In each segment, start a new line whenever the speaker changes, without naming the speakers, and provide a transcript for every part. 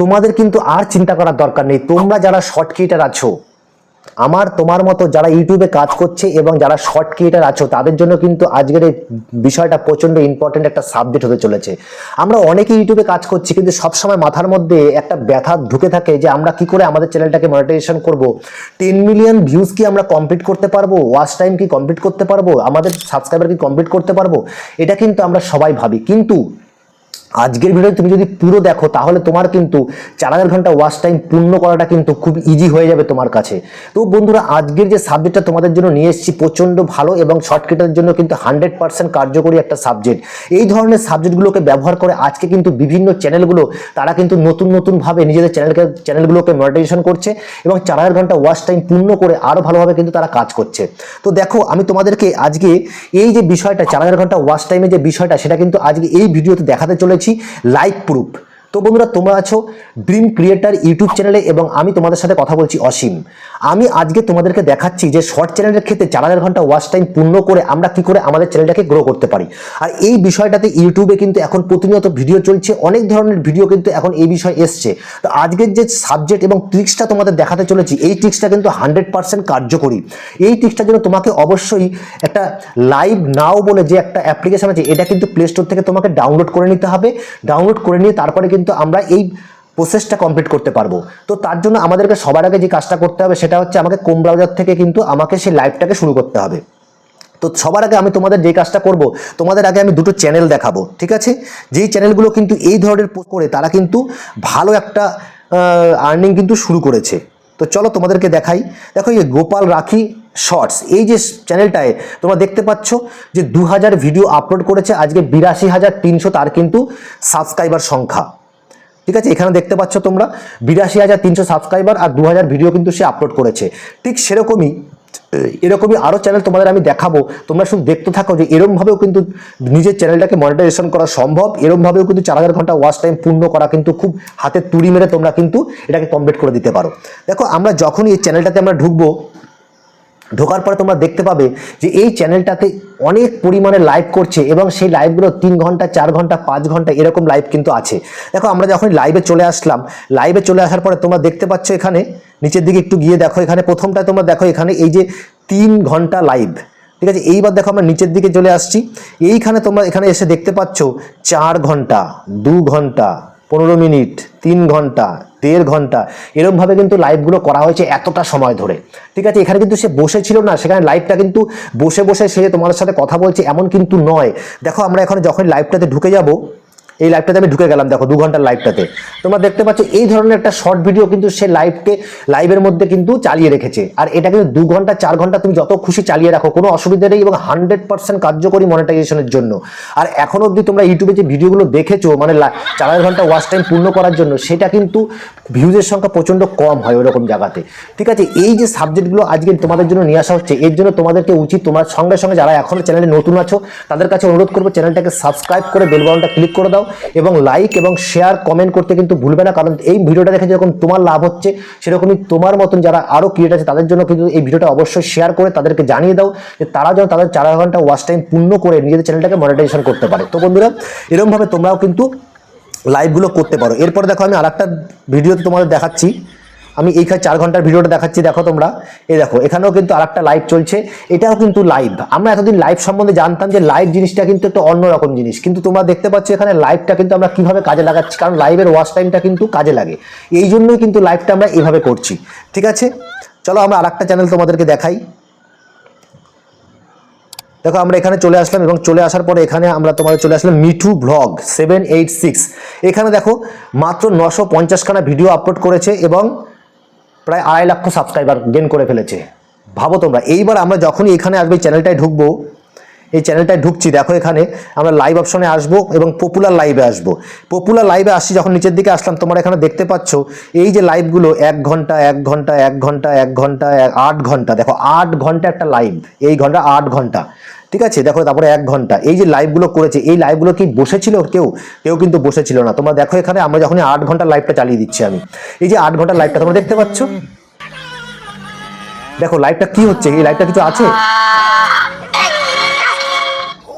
তোমাদের কিন্তু আর চিন্তা করার দরকার নেই। তোমরা যারা শর্ট ক্রিয়েটার আছো, আমার, তোমার মতো যারা ইউটিউবে কাজ করছে এবং যারা শর্ট ক্রিয়েটার আছো, তাদের জন্য কিন্তু আজকের এই বিষয়টা প্রচণ্ড ইম্পর্টেন্ট একটা সাবজেক্ট হতে চলেছে। আমরা অনেকে ইউটিউবে কাজ করছি, কিন্তু সবসময় মাথার মধ্যে একটা ব্যথা ঢুকে থাকে যে আমরা কি করে আমাদের চ্যানেলটাকে মনিটাইজেশন করব? টেন মিলিয়ন ভিউজ কি আমরা কমপ্লিট করতে পারব? ওয়াচ টাইম কি কমপ্লিট করতে পারব? আমাদের সাবস্ক্রাইবার কি কমপ্লিট করতে পারব? এটা কিন্তু আমরা সবাই ভাবি। কিন্তু আজকের ভিডিও তুমি যদি পুরো দেখো, তাহলে তোমার কিন্তু চার হাজার ঘণ্টা ওয়াচ টাইম পূর্ণ করাটা কিন্তু খুব ইজি হয়ে যাবে তোমার কাছে। তো বন্ধুরা, আজকের যে সাবজেক্টটা তোমাদের জন্য নিয়ে এসেছি, প্রচণ্ড ভালো এবং শর্টকাটের জন্য কিন্তু হান্ড্রেড পার্সেন্ট কার্যকরী একটা সাবজেক্ট এই ধরনের সাবজেক্টগুলোকে ব্যবহার করে আজকে কিন্তু বিভিন্ন চ্যানেলগুলো তারা কিন্তু নতুন নতুনভাবে নিজেদের চ্যানেলকে চ্যানেলগুলোকে মনিটাইজেশন করছে এবং চার হাজার ঘণ্টা ওয়াচ টাইম পূর্ণ করে আরও ভালোভাবে কিন্তু তারা কাজ করছে। তো দেখো, আমি তোমাদেরকে আজকে এই যে বিষয়টা, চার হাজার ঘণ্টা ওয়াচ টাইমের যে বিষয়টা, সেটা কিন্তু আজকে এই ভিডিওতে দেখাতে চলেছি লাইভ প্রুফ তো বন্ধুরা, তোমরা আছো ড্রিম ক্রিয়েটার ইউটিউব চ্যানেলে এবং আমি তোমাদের সাথে কথা বলছি অসীম। আমি আজকে তোমাদেরকে দেখাচ্ছি যে শর্ট চ্যানেলের ক্ষেত্রে চার হাজার ঘণ্টা ওয়াচ টাইম পূর্ণ করে আমরা কি করে আমাদের চ্যানেলটাকে গ্রো করতে পারি। আর এই বিষয়টাতে ইউটিউবে কিন্তু এখন প্রতিনিয়ত ভিডিও চলছে, অনেক ধরনের ভিডিও কিন্তু এখন এই বিষয়ে এসছে। তো আজকের যে সাবজেক্ট এবং ট্রিক্সটা তোমাদের দেখাতে চলেছি, এই ট্রিক্সটা কিন্তু হান্ড্রেড পার্সেন্ট কার্যকরী। এই ট্রিক্সটার জন্য তোমাকে অবশ্যই একটা লাইভ নাও বলে যে একটা অ্যাপ্লিকেশন আছে, এটা কিন্তু প্লে স্টোর থেকে তোমাকে ডাউনলোড করে নিতে হবে। ডাউনলোড করে নিয়ে তারপরে কিন্তু আমরা এই প্রসেসটা কমপ্লিট করতে পারব। তো তার জন্য আমাদেরকে সবার আগে যে কাজটা করতে হবে সেটা হচ্ছে আমাকে কোম ব্রাউজার থেকে কিন্তু আমাকে সেই লাইভটাকে শুরু করতে হবে। তো সবার আগে আমি তোমাদের যে কাজটা করব, তোমাদের আগে আমি দুটো চ্যানেল দেখাবো, ঠিক আছে? যেই চ্যানেলগুলো কিন্তু এই ধরনের করে তারা কিন্তু ভালো একটা আর্নিং কিন্তু শুরু করেছে। তো চলো তোমাদেরকে দেখাই। দেখো এই গোপাল রাখি শর্টস এই যে চ্যানেলটায় তোমরা দেখতে পাচ্ছ যে দু হাজার ভিডিও আপলোড করেছে, আজকে বিরাশি হাজার তিনশো তার কিন্তু সাবস্ক্রাইবার সংখ্যা। ঠিক আছে? এখানে দেখতে পাচ্ছ তোমরা বিরাশি হাজার তিনশো সাবস্ক্রাইবার আর দু হাজার ভিডিও কিন্তু সে আপলোড করেছে। ঠিক সেরকমই এরকমই আরও চ্যানেল তোমাদের আমি দেখাবো। তোমরা শুধু দেখতে থাকো যে এরমভাবেও কিন্তু নিজের চ্যানেলটাকে মনিটাইজেশন করা সম্ভব। এরমভাবেও কিন্তু চার হাজার ঘণ্টা ওয়াচ টাইম পূর্ণ করা কিন্তু খুব হাতে তুড়ি মেরে তোমরা কিন্তু এটাকে কমপ্লিট করে দিতে পারো। দেখো, আমরা যখনই এই চ্যানেলটাতে আমরা ঢুকবো ঢোকার পরে তোমরা দেখতে পাবে যে এই চ্যানেলটাতে অনেক পরিমাণে লাইভ করছে এবং সেই লাইভগুলো তিন ঘণ্টা, চার ঘণ্টা, পাঁচ ঘণ্টা এরকম লাইভ কিন্তু আছে। দেখো, আমরা যখন লাইভে চলে আসলাম লাইভে চলে আসার পরে তোমরা দেখতে পাচ্ছ এখানে, নিচের দিকে একটু গিয়ে দেখো, এখানে প্রথমটা তোমরা দেখো এখানে এই যে তিন ঘণ্টা লাইভ ঠিক আছে? এইবার দেখো আমরা নিচের দিকে চলে আসছি। এইখানে তোমরা এখানে এসে দেখতে পাচ্ছ, চার ঘণ্টা, দু ঘণ্টা পনেরো মিনিট, তিন ঘণ্টা, দেড় ঘণ্টা এরকমভাবে কিন্তু লাইভগুলো করা হয়েছে এতটা সময় ধরে। ঠিক আছে, এখানে কিন্তু সে বসে ছিল না, সেখানে লাইভটা কিন্তু বসে বসে সে তোমাদের সাথে কথা বলছে এমন কিন্তু নয়। দেখো, আমরা এখন যখন লাইভটাতে ঢুকে যাব এই লাইভটাতে আমি ঢুকে গেলাম, দেখো, দু ঘণ্টার লাইভটাতে তোমরা দেখতে পাচ্ছ, এই ধরনের একটা শর্ট ভিডিও কিন্তু সে লাইভকে লাইভের মধ্যে কিন্তু চালিয়ে রেখেছে। আর এটা কিন্তু দু ঘণ্টা, চার ঘণ্টা তুমি যত খুশি চালিয়ে রাখো, কোনো অসুবিধা নেই এবং হান্ড্রেড পার্সেন্ট কার্যকরী মনিটাইজেশনের জন্য। আর এখন অবধি তোমরা ইউটিউবে যে ভিডিওগুলো দেখেছ মানে চার ঘণ্টা ওয়াচ টাইম পূর্ণ করার জন্য, সেটা কিন্তু ভিউজের সংখ্যা প্রচণ্ড কম হয় ওরকম জায়গাতে। ঠিক আছে? এই যে সাবজেক্টগুলো আজকে তোমাদের জন্য নিয়ে আসা হচ্ছে, এর জন্য তোমাদেরকে উচিত তোমার সঙ্গে সঙ্গে যারা এখনও চ্যানেলে নতুন আছো, তাদের কাছে অনুরোধ করব চ্যানেলটাকে সাবস্ক্রাইব করে বেল বাটনটা ক্লিক করে দাও এবং লাইক এবং শেয়ার কমেন্ট করতে কিন্তু ভুলবে না, কারণ এই ভিডিওটা দেখে যেরকম তোমার লাভ হচ্ছে, সেরকমই তোমার মতন যারা আরও ক্রিয়েট আছে, তাদের জন্য কিন্তু এই ভিডিওটা অবশ্যই শেয়ার করে তাদেরকে জানিয়ে দাও যে তারা যেন তাদের চার ঘণ্টা ওয়াচ টাইম পূর্ণ করে নিজেদের চ্যানেলটাকে মনিটাইজেশন করতে পারে। তো বন্ধুরা এরকমভাবে তোমরাও কিন্তু লাইভগুলো করতে পারো। এরপরে দেখো আমি আরেকটা ভিডিওতে তোমাদের দেখাচ্ছি। আমি এইখানে চার ঘণ্টার ভিডিওটা দেখাচ্ছি, দেখো তোমরা। এই দেখো, এখানেও কিন্তু আরেকটা লাইভ চলছে। এটাও কিন্তু লাইভ আমরা এতদিন লাইভ সম্বন্ধে জানতাম যে লাইভ জিনিসটা কিন্তু একটা অন্যরকম জিনিস। কিন্তু তোমরা দেখতে পাচ্ছ এখানে লাইভটা কিন্তু আমরা কীভাবে কাজে লাগাচ্ছি, কারণ লাইভের ওয়াচ টাইমটা কিন্তু কাজে লাগে। এই জন্যই কিন্তু লাইভটা আমরা এইভাবে করছি। ঠিক আছে? চলো আমরা আরেকটা চ্যানেল তোমাদেরকে দেখাই। দেখো আমরা এখানে চলে আসলাম এবং চলে আসার পরে এখানে আমরা তোমাদের চলে আসলাম Mithu blog seven eight six এখানে দেখো মাত্র নশো পঞ্চাশখানা ভিডিও আপলোড করেছে এবং প্রায় আড়াই লক্ষ সাবস্ক্রাইবার গেন করে ফেলেছে। ভাবো তোমরা, এইবার আমরা যখনই এখানে আসবে চ্যানেলটায় ঢুকবো এই চ্যানেলটায় ঢুকছি। দেখো এখানে আমরা লাইভ অপশনে আসব এবং পপুলার লাইভে আসব। পপুলার লাইভে আসছি, যখন নিচের দিকে আসলাম, তোমরা এখানে দেখতে পাচ্ছ, এই যে লাইভগুলো এক ঘণ্টা এক ঘণ্টা এক ঘণ্টা এক ঘণ্টা আট ঘণ্টা, দেখো আট ঘণ্টা একটা লাইভ এই ঘণ্টা আট ঘণ্টা, ঠিক আছে? দেখো তারপরে এক ঘণ্টা, এই যে লাইভগুলো করেছে, এই লাইভগুলো কি বসেছিল কেউ? কেউ কিন্তু বসেছিল না। তোমরা দেখো এখানে আমরা যখন আট ঘণ্টা লাইভটা চালিয়ে দিচ্ছি আমি। এই যে আট ঘণ্টা লাইভটা তোমরা দেখতে পাচ্ছ? দেখো লাইভটা কি হচ্ছে? এই লাইভটা কিছু আছে?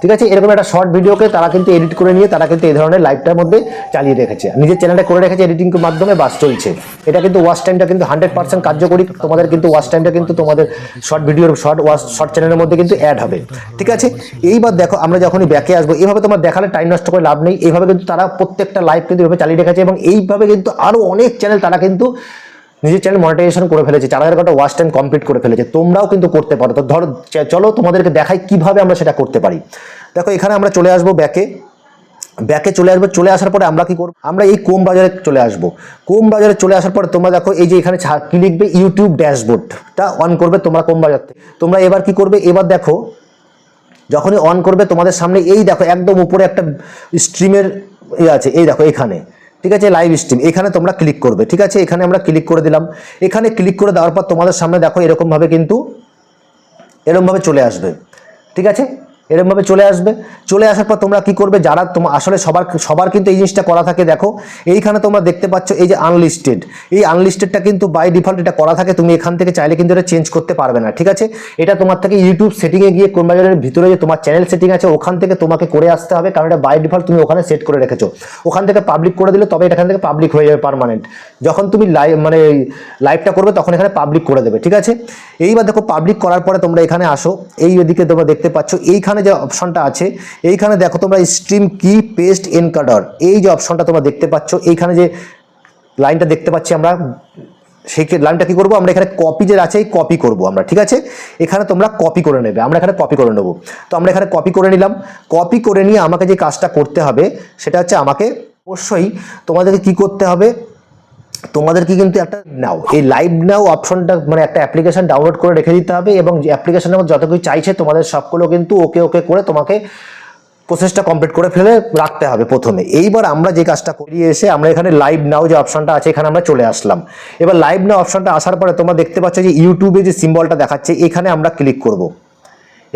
ঠিক আছে? এরকম একটা শর্ট ভিডিওকে তারা কিন্তু এডিট করে নিয়ে তারা কিন্তু এই ধরনের লাইভটার মধ্যে চালিয়ে রেখেছে। নিজের চ্যানেলটা করে রেখেছে এডিটিং মাধ্যমে বাস চলছে। এটা কিন্তু ওয়াচ টাইমটা কিন্তু হান্ড্রেড পার্সেন্ট কার্যকরী। তোমাদের কিন্তু ওয়াচ টাইমটা কিন্তু তোমাদের শর্ট ভিডিওর শর্ট ওয়াচ শর্ট চ্যানেলের মধ্যে কিন্তু অ্যাড হবে। ঠিক আছে? এইবার দেখো, আমরা যখনই ব্যাকে আসব এইভাবে তোমার দেখালে টাইম নষ্ট করে লাভ নেই। এইভাবে কিন্তু তারা প্রত্যেকটা লাইভ কিন্তু এভাবে চালিয়ে রেখেছে এবং এইভাবে কিন্তু আরও অনেক চ্যানেল তারা কিন্তু নিজের চ্যানেল মনিটাইজেশন করে ফেলেছে, চার হাজার ঘণ্টা ওয়াচ টাইম কমপ্লিট করে ফেলেছে, তোমরাও কিন্তু করতে পারো। তো ধরো চলো তোমাদেরকে দেখাই কীভাবে আমরা সেটা করতে পারি। দেখো, এখানে আমরা চলে আসব ব্যাকে ব্যাকে চলে আসব, চলে আসার পরে আমরা কি করব? আমরা এই কোম বাজারে চলে আসব। কোম বাজারে চলে আসার পরে তোমরা দেখো, এই যে এখানে কি লিখবে? ইউটিউব ড্যাশবোর্ডটা অন করবে তোমরা কোম বাজার থেকে। তোমরা এবার কি করবে? এবার দেখো, যখনই অন করবে তোমাদের সামনে, এই দেখো, একদম উপরে একটা স্ট্রিমের ইয়ে আছে, এই দেখো, এখানে। ঠিক আছে লাইভ স্ট্রিম এখানে তোমরা ক্লিক করবে, ঠিক আছে? এখানে আমরা ক্লিক করে দিলাম। এখানে ক্লিক করে দেওয়ার পর তোমাদের সামনে দেখো এরকমভাবে কিন্তু এরকমভাবে চলে আসবে, ঠিক আছে? এরকমভাবে চলে আসবে। চলে আসার পর তোমরা কি করবে? যারা তোমার আসলে সবার সবার কিন্তু এই জিনিসটা করা থাকে, দেখো। এইখানে তোমরা দেখতে পাচ্ছ এই যে আনলিস্টেড এই আনলিস্টেডটা কিন্তু বাই ডিফল্ট এটা করা থাকে, তুমি এখান থেকে চাইলে কিন্তু এটা চেঞ্জ করতে পারবে না, ঠিক আছে? এটা তোমার থেকে ইউটিউব সেটিংয়ে গিয়ে কোন বাজারের ভিতরে যে তোমার চ্যানেল সেটিং আছে, ওখান থেকে তোমাকে করে আসতে হবে, কারণ এটা বাই ডিফল্ট তুমি ওখানে সেট করে রেখেছো। ওখান থেকে পাবলিক করে দিলে তবে এখান থেকে পাবলিক হয়ে যাবে পার্মানেন্ট যখন তুমি লাইভ মানে লাইভটা করবে, তখন এখানে পাবলিক করে দেবে, ঠিক আছে? এইবার দেখো পাবলিক করার পরে তোমরা এখানে আসো। এই এদিকে তোমরা দেখতে পাচ্ছ, এইখানে যে অপশনটা আছে, এইখানে দেখো তোমরা স্ট্রিম কি পেস্ট এনকাডার এই যে অপশনটা তোমরা দেখতে পাচ্ছ, এইখানে যে লাইনটা দেখতে পাচ্ছি আমরা, সেই লাইনটা কি করব? আমরা এখানে কপি যে আছে, এই কপি করব আমরা, ঠিক আছে? এখানে তোমরা কপি করে নেবে, আমরা এখানে কপি করে নেব। তো আমরা এখানে কপি করে নিলাম কপি করে নিয়ে আমাকে যে কাজটা করতে হবে, সেটা হচ্ছে আমাকে অবশ্যই তোমাদেরকে কি করতে হবে? তোমাদেরকে কিন্তু একটা নাও, এই লাইভ নাও অপশনটা মানে একটা অ্যাপ্লিকেশন ডাউনলোড করে রেখে দিতে হবে এবং অ্যাপ্লিকেশনের মধ্যে যত কিছু চাইছে তোমাদের সবগুলো কিন্তু ওকে ওকে করে তোমাকে প্রসেসটা কমপ্লিট করে ফেলে রাখতে হবে প্রথমে। এইবার আমরা যে কাজটা করিয়ে এসে আমরা এখানে লাইভ নাও যে অপশনটা আছে এখানে আমরা চলে আসলাম। এবার লাইভ নাও অপশনটা আসার পরে তোমরা দেখতে পাচ্ছ যে ইউটিউবে যে সিম্বলটা দেখাচ্ছে, এখানে আমরা ক্লিক করব।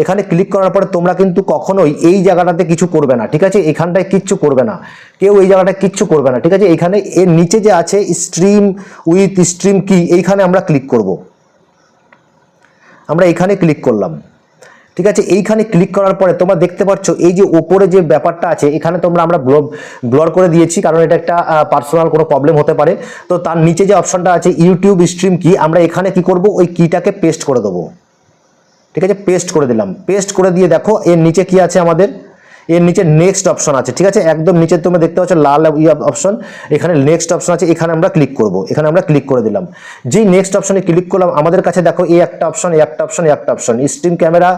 এখানে ক্লিক করার পরে তোমরা কিন্তু কখনোই এই জায়গাটাতে কিছু করবে না, ঠিক আছে? এখানটায় কিচ্ছু করবে না। কেউ এই জায়গাটায় কিচ্ছু করবে না, ঠিক আছে? এখানে এর নিচে যে আছে স্ট্রিম উইথ স্ট্রিম কি এইখানে আমরা ক্লিক করব। আমরা এখানে ক্লিক করলাম। ঠিক আছে? এইখানে ক্লিক করার পরে তোমরা দেখতে পাচ্ছ এই যে ওপরে যে ব্যাপারটা আছে, এখানে তোমরা আমরা ব্লর করে দিয়েছি, কারণ এটা একটা পার্সোনাল কোনো প্রবলেম হতে পারে। তো তার নিচে যে অপশনটা আছে ইউটিউব স্ট্রিম কি আমরা এখানে কি করব? ওই কিটাকে পেস্ট করে দেবো। ঠিক আছে? পেস্ট করে দিলাম। পেস্ট করে দিয়ে দেখো, এর নিচে কি আছে আমাদের? এর নিচে নেক্সট অপশন আছে, ঠিক আছে? একদম নিচে তোমরা দেখতে পাচ্ছ লাল অপশন এখানে নেক্সট অপশন আছে, এখানে আমরা ক্লিক করব, এখানে আমরা ক্লিক করে দিলাম। যেই নেক্সট অপশনে ক্লিক করলাম, আমাদের কাছে দেখো, এই একটা অপশন এই একটা অপশন এই একটা অপশন স্ট্রিম ক্যামেরা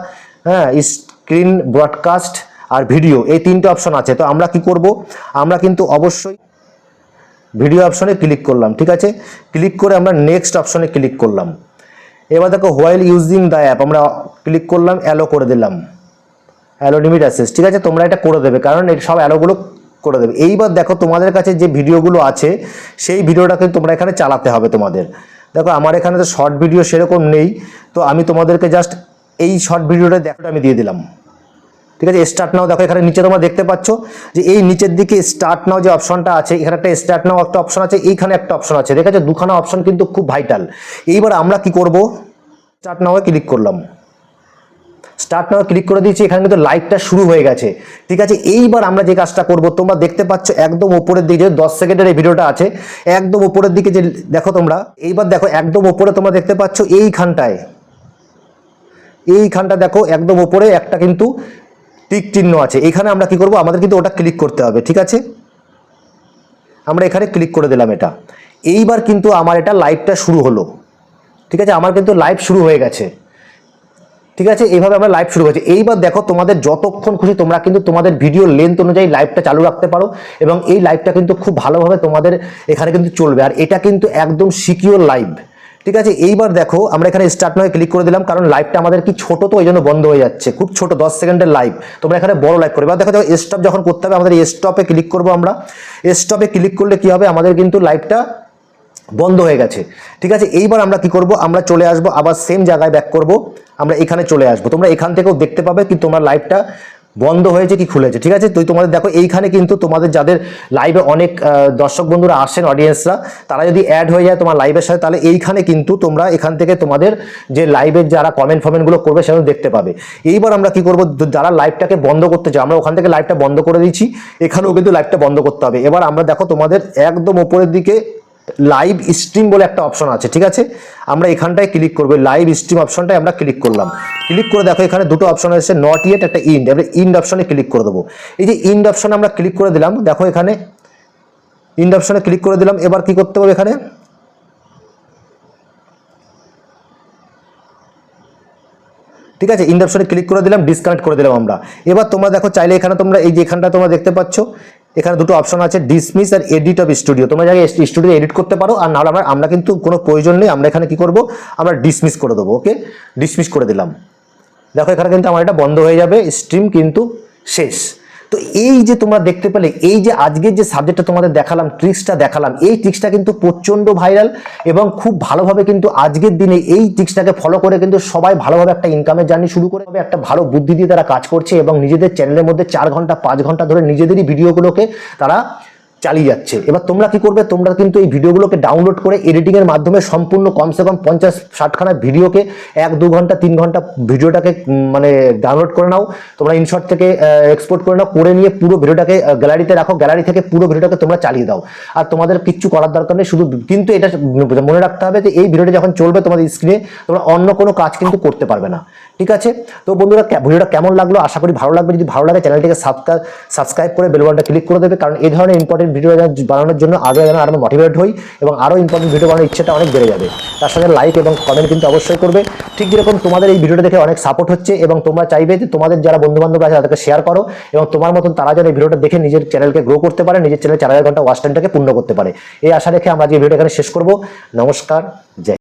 হ্যাঁ স্ক্রিন ব্রডকাস্ট আর ভিডিও এই তিনটে অপশন আছে। তো আমরা কি করব? আমরা কিন্তু অবশ্যই ভিডিও অপশনে ক্লিক করলাম, ঠিক আছে? ক্লিক করে আমরা নেক্সট অপশনে ক্লিক করলাম। এবার দেখো হোয়াইল ইউজিং দ্য অ্যাপ আমরা ক্লিক করলাম অ্যালো করে দিলাম। অ্যালো লিমিট অ্যাসেস ঠিক আছে? তোমরা এটা করে দেবে, কারণ এই সব অ্যালোগুলো করে দেবে। এইবার দেখো তোমাদের কাছে যে ভিডিওগুলো আছে, সেই ভিডিওটা কিন্তু তোমরা এখানে চালাতে হবে তোমাদের। দেখো, আমার এখানে তো শর্ট ভিডিও সেরকম নেই, তো আমি তোমাদেরকে জাস্ট এই শর্ট ভিডিওটা দেখো, আমি দিয়ে দিলাম। ঠিক আছে? স্টার্ট নাও দেখো, এখানে নিচে তোমরা দেখতে পাচ্ছ যে এই নিচের দিকে স্টার্ট নাও যে অপশনটা আছে, এখানে একটা স্টার্ট নাও একটা অপশন আছে, এইখানে একটা অপশন আছে। ঠিক আছে? দুখানা অপশন কিন্তু খুব ভাইটাল এইবার আমরা কি করব? স্টার্ট নাও ক্লিক করলাম। স্টার্ট নাও ক্লিক করে দিয়েছি, এখানে কিন্তু লাইভটা শুরু হয়ে গেছে। ঠিক আছে, এইবার আমরা যে কাজটা করব, তোমরা দেখতে পাচ্ছ একদম উপরের দিকে যে দশ সেকেন্ডের এই ভিডিওটা আছে, একদম উপরের দিকে যে দেখো তোমরা, এইবার দেখো একদম উপরে তোমরা দেখতে পাচ্ছ এইখানটায়। এইখানটা দেখো একদম উপরে একটা কিন্তু টিক চিহ্ন আছে। এখানে আমরা কি করব, আমাদের কিন্তু ওটা ক্লিক করতে হবে, ঠিক আছে? আমরা এখানে ক্লিক করে দিলাম এটা। এইবার কিন্তু আমার এটা লাইভটা শুরু হলো। ঠিক আছে? আমার কিন্তু লাইভ শুরু হয়ে গেছে। ঠিক আছে? এইভাবে আমরা লাইভ শুরু হয়েছে। এইবার দেখো তোমাদের যতক্ষণ খুশি তোমরা কিন্তু তোমাদের ভিডিও লেন্থ অনুযায়ী লাইভটা চালু রাখতে পারো এবং এই লাইভটা কিন্তু খুব ভালোভাবে তোমাদের এখানে কিন্তু চলবে। আর এটা কিন্তু একদম সিকিওর লাইভ ঠিক আছে? এইবার দেখো, আমরা এখানে স্টার্ট নয় ক্লিক করে দিলাম, কারণ লাইভটা আমাদের কি ছোট তো, ওই জন্য বন্ধ হয়ে যাচ্ছে। খুব ছোট, দশ সেকেন্ডের লাইভ তোমরা এখানে বড় লাইভ করবে। এবার দেখো দেখো স্টপ যখন করতে হবে, আমাদের স্টপে ক্লিক করব আমরা। স্টপে ক্লিক করলে কি হবে? আমাদের কিন্তু লাইভটা বন্ধ হয়ে গেছে। ঠিক আছে, এইবার আমরা কি করব? আমরা চলে আসব, আবার সেম জায়গায় ব্যাক করব। আমরা এখানে চলে আসব। তোমরা এখান থেকেও দেখতে পাবে কিন্তু তোমরা লাইভটা বন্ধ হয়েছে কি খুলেছে। ঠিক আছে তুই তোমাদের দেখো, এইখানে কিন্তু তোমাদের যাদের লাইভে অনেক দর্শক বন্ধুরা আসেন অডিয়েন্সরা তারা যদি অ্যাড হয়ে যায় তোমার লাইভের সাথে, তাহলে এইখানে কিন্তু তোমরা এখান থেকে তোমাদের যে লাইভের যারা কমেন্ট ফমেন্টগুলো করবে, সেগুলো দেখতে পাবে। এইবার আমরা কি করব? যারা লাইভটাকে বন্ধ করতে চাই আমরা ওখান থেকে লাইভটা বন্ধ করে দিচ্ছি। এখানেও কিন্তু লাইভটা বন্ধ করতে হবে। এবার আমরা দেখো তোমাদের একদম ওপরের দিকে লাইভ স্ট্রিম বলে একটা অপশন আছে, ঠিক আছে? আমরা এখানটায় ক্লিক করব লাইভ স্ট্রিম অপশনটায় আমরা ক্লিক করলাম। ক্লিক করে দেখো, এখানে দুটো অপশন আছে নট ইয়েট একটা ইন্ড আমরা ইন্ড অপশনে ক্লিক করে দেবো। এই যে ইন্ড অপশনে আমরা ক্লিক করে দিলাম, দেখো এখানে ইন্ড অপশনে ক্লিক করে দিলাম, এবার কি করতে হবে এখানে? ঠিক আছে ইন্ড অপশনে ক্লিক করে দিলাম ডিসকানেক্ট করে দিলাম আমরা। এবার তোমরা দেখো, চাইলে এখানে তোমরা, এই যে এখানটা তোমরা দেখতে পাচ্ছ এখানে দুটো অপশন আছে ডিসমিস আর এডিট অফ স্টুডিও তোমরা যাকে স্টুডিও এডিট করতে পারো, আর নাহলে আমরা আমরা কিন্তু কোনো প্রয়োজন নেই, আমরা এখানে কি করব? আমরা ডিসমিস করে দেবো ওকে ডিসমিস করে দিলাম। দেখো, এখানে কিন্তু আমার এটা বন্ধ হয়ে যাবে স্ট্রিম কিন্তু শেষ। তো এই যে তোমরা দেখতে পেলে, এই যে আজকের যে সাবজেক্টটা তোমাদের দেখালাম ট্রিক্সটা দেখালাম, এই ট্রিক্সটা কিন্তু প্রচণ্ড ভাইরাল এবং খুব ভালোভাবে কিন্তু আজকের দিনে এই ট্রিক্সটাকে ফলো করে কিন্তু সবাই ভালোভাবে একটা ইনকামের জার্নি শুরু করে একটা ভালো বুদ্ধি দিয়ে তারা কাজ করছে এবং নিজেদের চ্যানেলের মধ্যে চার ঘণ্টা, পাঁচ ঘণ্টা ধরে নিজেদেরই ভিডিওগুলোকে তারা চালিয়ে যাচ্ছে। এবার তোমরা কি করবে? তোমরা কিন্তু এই ভিডিওগুলোকে ডাউনলোড করে এডিটিং এর মাধ্যমে সম্পূর্ণ কমসে কম পঞ্চাশ, ষাটখানা ভিডিওকে এক, দু ঘণ্টা, তিন ঘণ্টা ভিডিওটাকে মানে ডাউনলোড করে নাও। তোমরা ইনশর্ট থেকে এক্সপোর্ট করে নাও, করে নিয়ে পুরো ভিডিওটাকে গ্যালারিতে রাখো। গ্যালারি থেকে পুরো ভিডিওটাকে তোমরা চালিয়ে দাও। আর তোমাদের কিচ্ছু করার দরকার নেই, শুধু কিন্তু এটা মনে রাখতে হবে যে এই ভিডিওটা যখন চলবে তোমাদের স্ক্রিনে তোমরা অন্য কোনো কাজ কিন্তু করতে পারবে না। ঠিক আছে? তো বন্ধুরা ভিডিওটা কেমন লাগল? আশা করি ভালো লাগবে। যদি ভালো লাগে, চ্যানেলটিকে সাবস্ক্রাইব করে বেল বাটনটা ক্লিক করে দেবে। কারণ এই ধরনের ইম্পর্টেন্ট ভিডিও বানানোর জন্য আগে যেন আরও মোটিভেট হই এবং আরও ইম্পর্টেন্ট ভিডিও বানানোর ইচ্ছেটা অনেক বেড়ে যাবে। তার সাথে লাইক এবং কমেন্ট কিন্তু অবশ্যই করবে। ঠিক যেরকম তোমাদের এই ভিডিওটা দেখে অনেক সাপোর্ট হচ্ছে এবং তোমরা চাইবে যে তোমাদের যারা বন্ধু বান্ধব আছে তাদেরকে শেয়ার করো এবং তোমার মতন তারা যেন এই ভিডিওটা দেখে নিজের চ্যানেলকে গ্রো করতে পারে, নিজের চ্যানেল চার হাজার ঘণ্টা ওয়াচ টাইমটাকে পূর্ণ করতে পারে। এই আশা রেখে আমরা আজকে ভিডিওটা এখানে শেষ করব। নমস্কার, জয়।